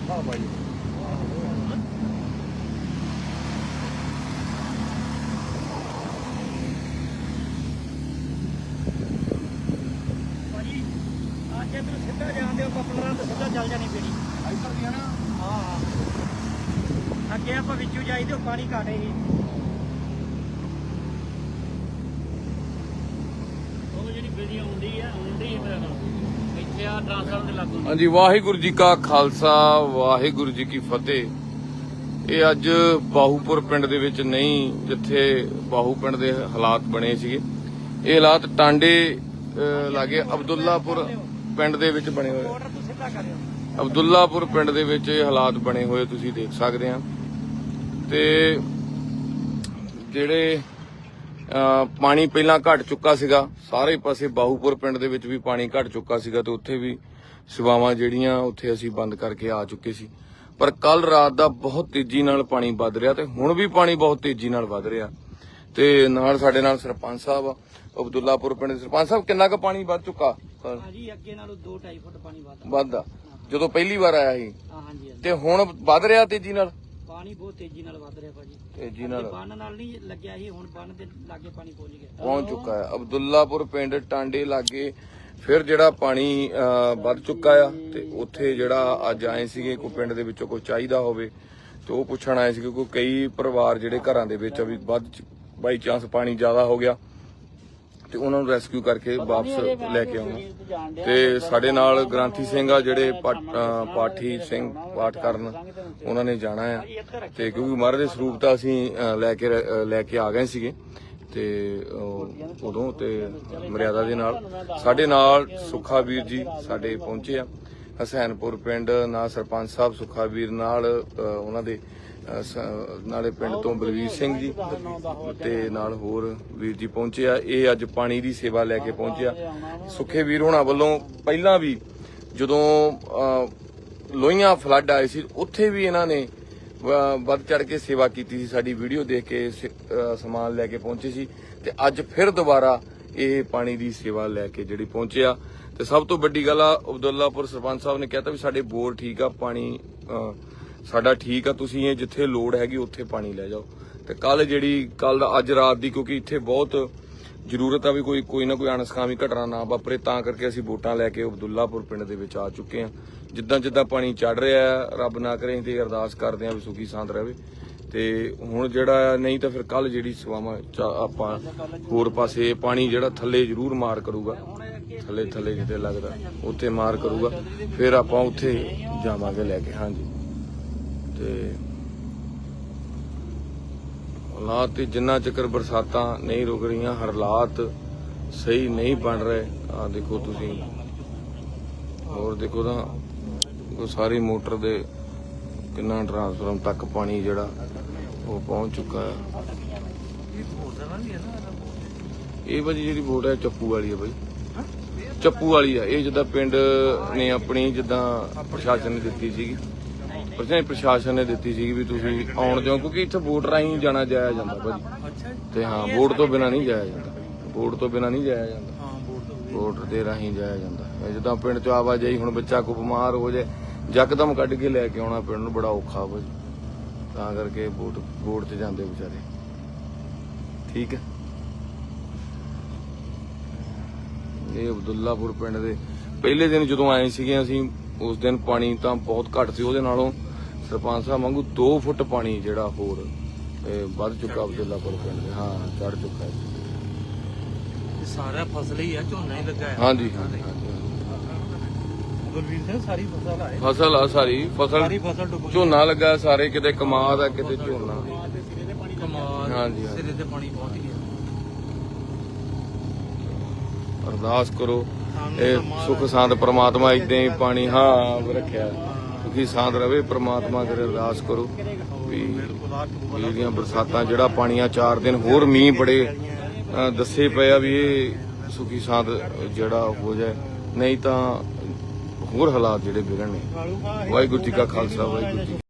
ਔਖਾ ਬਾਈ ਭਾਜੀ ਅੱਜ ਇੱਧਰ ਸਿੱਧਾ ਜਾਂਦੇ ਹੋ ਪਪਲਰਾਂ ਤੇ ਸਿੱਧਾ ਚੱਲ ਜਾਣੀ ਪੇੜੀ ਇੱਧਰ ਦੀਆਂ ਨਾ ਹਾਂ ਅੱਗੇ ਆਪਾਂ ਵਿੱਚੋਂ ਜਾਈਦੇ ਉਹ ਪਾਣੀ ਘਾਟੇ ਸੀ ਉਹ ਜਿਹੜੀ ਬੀੜੀ ਆਉਂਦੀ ਆ ਆਉਂਦੀ ਹੈ ਮੇਰੇ ਨਾਲ। ਹਾਂਜੀ ਵਾਹਿਗੁਰੂ ਜੀ ਕਾ ਖਾਲਸਾ ਵਾਹਿਗੁਰੂ ਜੀ ਕੀ ਫਤਿਹ। ਇਹ ਅੱਜ ਬਾਹੂਪੁਰ ਪਿੰਡ ਦੇ ਵਿੱਚ ਨਹੀਂ ਜਿੱਥੇ ਬਾਹੂ ਪਿੰਡ ਦੇ ਹਾਲਾਤ ਬਣੇ ਸੀਗੇ। ਇਹ ਹਾਲਾਤ ਟਾਂਡੇ ਲਾਗੇ ਅਬਦੁੱਲਾਪੁਰ ਪਿੰਡ ਦੇ ਵਿੱਚ ਬਣੇ ਹੋਏ ਅਬਦੁੱਲਾਪੁਰ ਪਿੰਡ ਦੇ ਵਿੱਚ ਇਹ ਹਾਲਾਤ ਬਣੇ ਹੋਏ ਤੁਸੀਂ ਦੇਖ ਸਕਦੇ ਆ। ਤੇ ਜਿਹੜੇ ਪਾਣੀ ਪਹਿਲਾਂ ਘਟ ਚੁੱਕਾ ਸੀਗਾ। ਸਾਰੇ ਪਾਸੇ ਬਾਹੂਪੁਰ ਪਿੰਡ ਦੇ ਵਿੱਚ ਵੀ ਪਾਣੀ ਘਟ ਚੁੱਕਾ ਸੀਗਾ ਤੇ ਉੱਥੇ ਵੀ ਸੇਵਾਵਾਂ ਜਿਹੜੀਆਂ ਉੱਥੇ ਅਸੀਂ ਬੰਦ ਕਰਕੇ ਆ ਚੁੱਕੇ ਸੀ। ਪਰ ਕੱਲ ਰਾਤ ਦਾ ਬਹੁਤ ਤੇਜ਼ੀ ਨਾਲ ਪਾਣੀ ਵੱਧ ਰਿਹਾ ਤੇ ਹੁਣ ਵੀ ਪਾਣੀ ਬਹੁਤ ਤੇਜ਼ੀ ਨਾਲ ਵੱਧ ਰਿਹਾ। ਤੇ ਨਾਲ ਸਾਡੇ ਨਾਲ ਸਰਪੰਚ ਸਾਹਿਬ ਅਬਦੁੱਲਾਪੁਰ ਪਿੰਡ ਦੇ ਸਰਪੰਚ ਸਾਹਿਬ ਕਿੰਨਾ ਕੁ ਪਾਣੀ ਵੱਧ ਚੁੱਕਾ? ਹਾਂਜੀ ਅੱਗੇ ਨਾਲੋਂ 2.5 ਫੁੱਟ ਪਾਣੀ ਵੱਧਦਾ। ਵੱਧਦਾ। ਜਦੋਂ ਪਹਿਲੀ ਵਾਰ ਆਇਆ ਸੀ। ਤੇ ਹੁਣ ਵੱਧ ਰਿਹਾ ਤੇਜ਼ੀ ਨਾਲ? ਪਾਣੀ ਬਹੁਤ ਤੇਜ਼ੀ ਨਾਲ ਵੱਧ ਰਿਹਾ ਭਾਜੀ। ਤੇਜ਼ੀ ਨਾਲ। ਬੰਨ ਨਾਲ ਨਹੀਂ ਲੱਗਿਆ ਸੀ ਹੁਣ ਬੰਨ ਦੇ ਲਾਗੇ ਪਾਣੀ ਪਹੁੰਚ ਗਿਆ। ਪਹੁੰਚ ਚੁੱਕਾ ਹੈ। ਅਬਦੁੱਲਾਪੁਰ ਪਿੰਡ ਟਾਂਡੇ ਲਾਗੇ ਫਿਰ ਜਿਹੜਾ ਪਾਣੀ ਅਹ, ਵੱਧ ਚੁੱਕਾ ਆ ਤੇ ਉੱਥੇ ਜਿਹੜਾ ਅੱਜ ਆਏ ਸੀਗੇ ਕੋਈ ਪਿੰਡ ਦੇ ਵਿੱਚੋਂ ਕੋਈ ਚਾਹੀਦਾ ਹੋਵੇ ਤੇ ਉਹ ਪੁੱਛਣ ਆਏ ਸੀਗੇ ਕੋਈ ਕਈ ਪਰਿਵਾਰ ਜਿਹੜੇ ਘਰਾਂ ਦੇ ਵਿੱਚ ਆ ਵੀ ਵੱਧ ਬਾਈ ਚਾਂਸ ਪਾਣੀ ਜ਼ਿਆਦਾ ਹੋ ਗਿਆ। ਤੇ ਉਹਨਾਂ ਨੂੰ ਰੈਸਕਿਊ ਕਰਕੇ ਵਾਪਸ ਲੈ ਕੇ ਆਉਣਾ। ਤੇ ਸਾਡੇ ਨਾਲ ਗ੍ਰਾਂਥੀ ਸਿੰਘ ਆ ਜਿਹੜੇ ਪਾਠੀ ਸਿੰਘ ਪਾਠ ਕਰਨ ਉਹਨਾਂ ਨੇ ਜਾਣਾ ਆ। ਤੇ ਕਿਉਂਕਿ ਮਹਾਰਾਜ ਦੇ ਸਰੂਪ ਤਾਂ ਅਸੀਂ ਲੈ ਕੇ ਲੈ ਕੇ ਆ ਗਏ ਸੀਗੇ। ਤੇ ਉਦੋਂ ਤੇ ਮਰਿਆਦਾ ਦੇ ਨਾਲ। ਸਾਡੇ ਨਾਲ ਸੁੱਖਾ ਵੀਰ ਜੀ ਸਾਡੇ ਪਹੁੰਚੇ ਆ। ਹਸੈਨਪੁਰ ਪਿੰਡ ਨਾਲ ਸਰਪੰਚ ਸਾਹਿਬ ਸੁੱਖਾ ਵੀਰ ਨਾਲ ਉਹਨਾਂ ਦੇ ਨਾਲੇ ਪਿੰਡ ਤੋਂ ਬਲਵੀਰ ਸਿੰਘ ਜੀ ਤੇ ਨਾਲ ਹੋਰ ਵੀਰ ਜੀ ਪਹੁੰਚੇ ਆ। ਇਹ ਅੱਜ ਪਾਣੀ ਦੀ ਸੇਵਾ ਲੈ ਕੇ ਪਹੁੰਚਿਆ ਸੁੱਖੇ ਵੀਰ ਹੋਣਾ ਵੱਲੋਂ ਪਹਿਲਾਂ ਵੀ ਜਦੋਂ ਲੋਹੀਆਂ ਫਲੱਡ ਆਏ ਸੀ, ਉੱਥੇ ਵੀ ਇਹਨਾਂ ਨੇ ਵੱਧ ਚੜ ਕੇ ਸੇਵਾ ਕੀਤੀ ਸੀ। ਸਾਡੀ ਵੀਡੀਓ ਦੇਖ ਕੇ ਸਮਾਨ ਲੈ ਕੇ ਪਹੁੰਚੇ ਸੀ ਤੇ ਅੱਜ ਫਿਰ ਦੁਬਾਰਾ ਇਹ ਪਾਣੀ ਦੀ ਸੇਵਾ ਲੈ ਕੇ ਜਿਹੜੀ ਪਹੁੰਚਿਆ ਤੇ ਸਭ ਤੋਂ ਵੱਡੀ ਗੱਲ ਆ, ਅਬਦੁੱਲਾਪੁਰ ਸਰਪੰਚ ਸਾਹਿਬ ਨੇ ਕਹਿਤਾ ਵੀ ਸਾਡੇ ਬੋਰ ਠੀਕ ਆ, ਪਾਣੀ ਸਾਡਾ ਠੀਕ ਆ, ਤੁਸੀਂ ਇਹ ਜਿੱਥੇ ਲੋੜ ਹੈਗੀ ਉੱਥੇ ਪਾਣੀ ਲੈ ਜਾਓ। ਤੇ ਕੱਲ ਜਿਹੜੀ ਕੱਲ ਅੱਜ ਰਾਤ ਦੀ ਕਿਉਂਕਿ ਇੱਥੇ ਬਹੁਤ ਜ਼ਰੂਰਤ ਆ ਵੀ ਕੋਈ ਕੋਈ ਨਾ ਕੋਈ ਅਣਸਖਾਵੀ ਘਟਨਾ ਨਾ ਵਾਪਰੇ, ਤਾਂ ਕਰਕੇ ਅਸੀਂ ਵੋਟਾਂ ਲੈ ਕੇ ਅਬਦੁੱਲਾਪੁਰ ਪਿੰਡ ਦੇ ਵਿੱਚ ਆ ਚੁੱਕੇ ਹਾਂ। ਜਿੱਦਾਂ ਜਿੱਦਾਂ ਪਾਣੀ ਚੜ ਰਿਹਾ ਰੱਬ ਨਾ ਕਰੇ ਤੇ ਅਰਦਾਸ ਕਰਦੇ ਹਾਂ ਵੀ ਸੁਖੀ ਸਾਂਦ ਰਹੇ। ਤੇ ਹੁਣ ਜਿਹੜਾ ਨਹੀਂ ਤਾਂ ਫਿਰ ਕੱਲ ਜਿਹੜੀ ਸੇਵਾਵਾਂ ਚ- ਆਪਾਂ ਹੋਰ ਪਾਸੇ ਪਾਣੀ ਜਿਹੜਾ ਥੱਲੇ ਜ਼ਰੂਰ ਮਾਰ ਕਰੂਗਾ। ਥੱਲੇ ਥੱਲੇ ਜਿੱਥੇ ਲੱਗਦਾ, ਉੱਥੇ ਮਾਰ ਕਰੂਗਾ। ਫਿਰ ਆਪਾਂ ਉੱਥੇ ਜਾਵਾਂਗੇ ਲੈ ਕੇ, ਹਾਂਜੀ। ਤੇ ਹਾਲਾਤ ਜਿੰਨਾ ਚੱਕਰ ਬਰਸਾਤਾਂ ਨਹੀਂ ਰੁਕ ਰਹੀਆਂ, ਹਾਲਾਤ ਸਹੀ ਨਹੀਂ ਬਣ ਰਹੇ ਆ ਦੇਖੋ ਤੁਸੀਂ। ਹੋਰ ਦੇਖੋ ਤਾਂ ਉਹ ਸਾਰੀ ਮੋਟਰ ਦੇ ਕਿੰਨਾ ਟਰਾਂਸਫਾਰਮ ਤੱਕ ਪਾਣੀ ਜਿਹੜਾ ਉਹ ਪਹੁੰਚ ਚੁੱਕਾ ਹੈ। ਇਹ ਭਾਜੀ ਜਿਹੜੀ ਵੋਟ ਹੈ, ਚੱਪੂ ਵਾਲੀ ਹੈ ਬਾਈ ਚੱਪੂ ਵਾਲੀ ਆ। ਇਹ ਜਿੱਦਾਂ ਪਿੰਡ ਨੇ ਆਪਣੀ ਜਿੱਦਾਂ ਪ੍ਰਸ਼ਾਸਨ ਨੇ ਦਿੱਤੀ ਸੀਗੀ। ਪ੍ਰਸ਼ਾਸਨ ਪ੍ਰਸ਼ਾਸਨ ਨੇ ਦਿੱਤੀ ਸੀਗੀ ਵੀ ਤੁਸੀਂ ਆਉਣ ਦਿਓ ਕਿਉਂਕਿ ਇੱਥੇ ਵੋਟ ਰਾਹੀਂ ਜਾਣਾ ਜਾਇਆ ਜਾਂਦਾ ਭਾਜੀ। ਤੇ ਹਾਂ ਵੋਟ ਤੋਂ ਬਿਨਾ ਨਹੀਂ ਜਾਇਆ ਜਾਂਦਾ। ਵੋਟ ਤੋਂ ਬਿਨਾ ਨਹੀਂ ਜਾਇਆ ਜਾਂਦਾ। ਵੋਟ ਦੇ ਰਾਹੀਂ ਜਾਇਆ ਜਾਂਦਾ। ਜਿੱਦਾਂ ਪਿੰਡ ਚ ਆਵਾਜਾਈ ਹੁਣ ਬੱਚਾ ਕੋ ਬਿਮਾਰ ਹੋ ਜਾਏ ਯਕਦਮ ਕੱਢ ਕੇ ਲੈ ਕੇ ਆਉਣਾ ਪਿੰਡ ਨੂੰ ਬੜਾ ਔਖਾ ਭਾਜੀ। ਤਾਂ ਕਰਕੇ ਵੋਟ ਵੋਟ ਤੇ ਜਾਂਦੇ ਵਿਚਾਰੇ। ਠੀਕ ਹੈ? ਇਹ ਅਬਦੁੱਲਾਪੁਰ ਪਿੰਡ ਦੇ ਪਹਿਲੇ ਦਿਨ ਜਦੋਂ ਆਏ ਸੀਗੇ ਅਸੀਂ ਉਸ ਦਿਨ ਪਾਣੀ ਤਾਂ ਬਹੁਤ ਘੱਟ ਸੀ ਉਹਦੇ ਨਾਲੋਂ ਸਰਪੰਚ ਸਾਹਿਬ ਵਾਂਗੂ 2 ਫੁੱਟ ਪਾਣੀ ਜਿਹੜਾ ਹੋਰ ਵੱਧ ਚੁੱਕਾ ਅਬਦੁੱਲਾਪੁਰ ਪਿੰਡ ਦੇ ਹਾਂ ਚੜ ਚੁੱਕਾ ਹੈ। ਇਹ ਸਾਰਾ ਫਸਲ ਹੀ ਆ ਝੋਨਾ ਹੀ ਲੱਗਾ ਹੈ ਹਾਂਜੀ ਹਾਂਜੀ। ਗੁਰਵੀਰ ਸਿੰਘ ਸਾਰੀ ਫਸਲ ਆਏ। ਫਸਲ ਆ ਸਾਰੀ ਫਸਲ ਝੋਨਾ ਲੱਗਾ ਸਾਰੇ ਕਿਤੇ ਕਮਾਦ ਆ ਕਿਤੇ ਝੋਨਾ। ਹਾਂਜੀ, ਹਾਂਜੀ। ਸਿਰੇ ਤੇ ਪਾਣੀ ਪਹੁੰਚ ਗਿਆ। ਅਰਦਾਸ ਕਰੋ ਇਹ ਸੁਖ ਸ਼ਾਂਤ ਪ੍ਰਮਾਤਮਾ ਇਦਾਂ ਹੀ ਪਾਣੀ ਹਾਂ ਰੱਖਿਆ। ਸੁਖੀ ਸ਼ਾਂਤ ਰਵੇ ਪ੍ਰਮਾਤਮਾ ਕਰੇ ਅਰਦਾਸ ਕਰੋ ਵੀ ਜਿਹੜੀਆਂ ਬਰਸਾਤਾਂ ਜਿਹੜਾ ਪਾਣੀਆਂ ਚਾਰ ਦਿਨ ਹੋਰ ਮੀਂਹ ਬੜੇ ਦੱਸੇ ਪਏ ਆ ਵੀ ਇਹ ਸੁਖੀ ਸ਼ਾਂਤ ਜਿਹੜਾ ਹੋ ਜਾਏ। ਨਹੀਂ ਤਾਂ ਹੋਰ ਹਾਲਾਤ ਜਿਹੜੇ ਵਿਗੜਨੇ। ਵਾਹਿਗੁਰੂ ਜੀ ਕਾ ਖਾਲਸਾ, ਵਾਹਿਗੁਰੂ ਜੀ